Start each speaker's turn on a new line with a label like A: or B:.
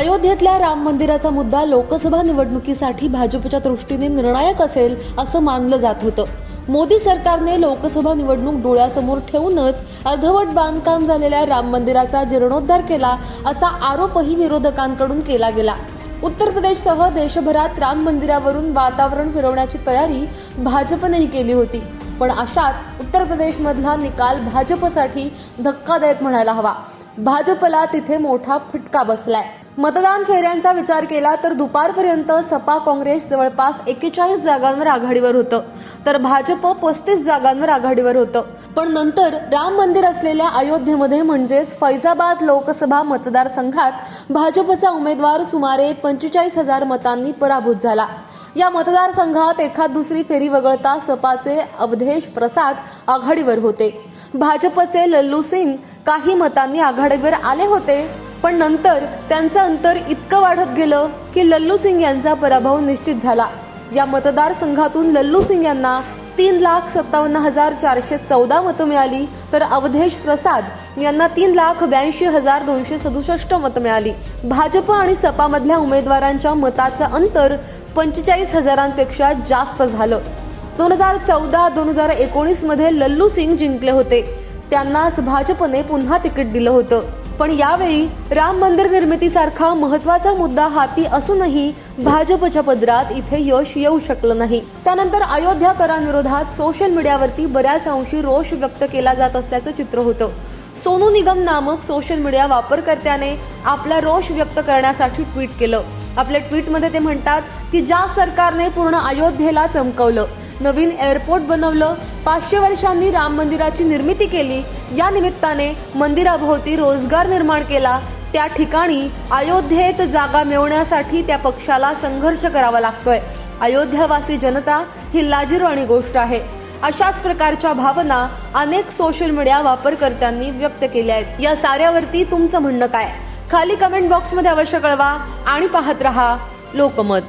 A: अयोध्येतल्या राम मंदिराचा मुद्दा लोकसभा निवडणुकीसाठी भाजपच्या दृष्टीने निर्णायक असेल असं मानलं जात होतं. मोदी सरकारने लोकसभा निवडणूक डोळ्यासमोर ठेवूनच अर्धवट बांधकाम झालेल्या राम मंदिराचा जीर्णोद्धार केला असा आरोपही विरोधकांकडून केला गेला. उत्तर प्रदेशसह देशभरात राम मंदिरावरून वातावरण फिरवण्याची तयारी भाजपनेही केली होती. पण अशात उत्तर प्रदेशमधला निकाल भाजपसाठी धक्कादायक म्हणायला हवा. भाजपला तिथे मोठा फटका बसलाय. मतदान फेऱ्यांचा विचार केला तर दुपारपर्यंत सपा काँग्रेस जवळपास एकेचाळीस जागांवर आघाडीवर होतं. तर भाजप पस्तीस जागांवर आघाडीवर होतं. पण नंतर राम मंदिर असलेल्या अयोध्येमध्ये म्हणजेच फैजाबाद लोकसभा मतदारसंघात भाजपचा उमेदवार सुमारे पंचेचाळीस हजार मतांनी पराभूत झाला. या मतदारसंघात एखाद दुसरी फेरी वगळता सपाचे अवधेश प्रसाद आघाडीवर होते. भाजपचे लल्लू सिंग काही मतांनी आघाडीवर आले होते. पण नंतर त्यांचं अंतर इतकं वाढत गेलं की लल्लू सिंग यांचा पराभव निश्चित झाला. या मतदारसंघातून लल्लू सिंग यांना तीन लाख सत्तावन्न हजार चारशे चौदा मतं मिळाली तर अवधेश प्रसाद यांना तीन लाख ब्याऐंशी हजार दोनशे सदुसष्ट मतं मिळाली. भाजप आणि सपामधल्या उमेदवारांच्या मताचं अंतर पंचेचाळीस हजारांपेक्षा जास्त झालं. दोन हजार चौदा दोन हजार एकोणीसमध्ये लल्लू सिंग जिंकले होते. त्यांनाच भाजपने पुन्हा तिकीट दिलं होतं. पण यावेळी राम मंदिर निर्मितीसारखा महत्त्वाचा मुद्दा हाती असूनही भाजपच्या पदरात इथे यश येऊ शकलं नाही. त्यानंतर अयोध्या कराविरोधात सोशल मीडियावरती बऱ्याच अंशी रोष व्यक्त केला जात असल्याचं चित्र होतं. सोनू निगम नामक सोशल मीडिया वापरकर्त्याने आपला रोष व्यक्त करण्यासाठी ट्विट केलं. आपल्या ट्विटमध्ये ते म्हणतात की ज्या सरकारने पूर्ण अयोध्येला चमकवलं नवीन एअरपोर्ट बनवलं पाचशे वर्षांनी राम मंदिराची निर्मिती केली या निमित्ताने मंदिराभोवती रोजगार निर्माण केला त्या ठिकाणी अयोध्येत जागा मिळवण्यासाठी त्या पक्षाला संघर्ष करावा लागतोय. अयोध्यावासी जनता ही लाजिरवाणी गोष्ट आहे. अशाच प्रकारच्या भावना अनेक सोशल मीडिया वापरकर्त्यांनी व्यक्त केल्या आहेत. या साऱ्यावरती तुमचं म्हणणं काय? खाली कमेंट बॉक्समध्ये अवश्य कळवा आणि पाहत रहा लोकमत.